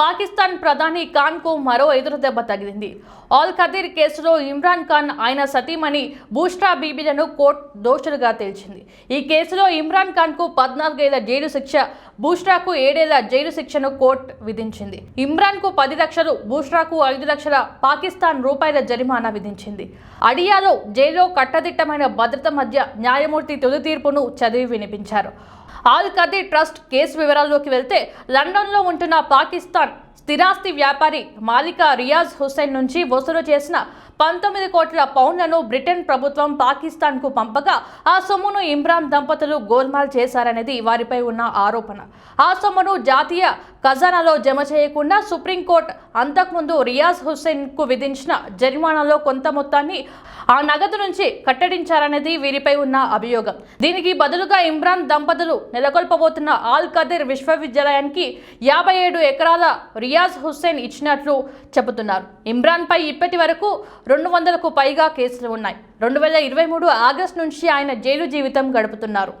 పాకిస్తాన్ ప్రధాని ఖాన్కు మరో ఎదురు దెబ్బ తగిలింది. ఆల్ ఖదీర్ కేసులో ఇమ్రాన్ ఖాన్ ఆయన సతీమణి బూస్ట్రా బీబీలను కోర్టు దోషులుగా తేల్చింది. ఈ కేసులో ఇమ్రాన్ ఖాన్కు పద్నాలుగేళ్ళ జైలు శిక్ష బూస్ట్రాకు ఏడేళ్ళ జైలు శిక్షను కోర్టు విధించింది. ఇమ్రాన్కు పది లక్షలు బూస్ట్రాకు ఐదు లక్షల పాకిస్తాన్ రూపాయల జరిమానా విధించింది. అడియాలో జైల్లో కట్టదిట్టమైన భద్రత మధ్య న్యాయమూర్తి తొలి తీర్పును చదివి వినిపించారు. ఆల్ కదీ ట్రస్ట్ కేసు వివరాల్లోకి వెళ్తే లండన్లో ఉంటున్న పాకిస్తాన్ స్థిరాస్తి వ్యాపారి మాలికా రియాజ్ హుస్సేన్ నుంచి వసూలు చేసిన పంతొమ్మిది కోట్ల పౌండ్లను బ్రిటన్ ప్రభుత్వం పాకిస్తాన్కు పంపగా ఆ సొమ్మును ఇమ్రాన్ దంపతులు గోల్మాల్ చేశారనేది వారిపై ఉన్న ఆరోపణ. ఆ సొమ్మును జాతీయ ఖజానాలో జమ చేయకుండా సుప్రీంకోర్టు అంతకుముందు రియాజ్ హుస్సేన్కు విధించిన జరిమానాలో కొంత మొత్తాన్ని ఆ నగదు నుంచి కట్టడించారనేది వీరిపై ఉన్న అభియోగం. దీనికి బదులుగా ఇమ్రాన్ దంపతులు నెలకొల్పబోతున్న ఆల్ కదీర్ విశ్వవిద్యాలయానికి యాభై ఏడు ఎకరాల రియాజ్ హుస్సేన్ ఇచ్చినట్లు చెబుతున్నారు. ఇమ్రాన్పై ఇప్పటి వరకు రెండు వందలకు పైగా కేసులు ఉన్నాయి. రెండు వేల ఇరవై మూడు ఆగస్టు నుంచి ఆయన జైలు జీవితం గడుపుతున్నారు.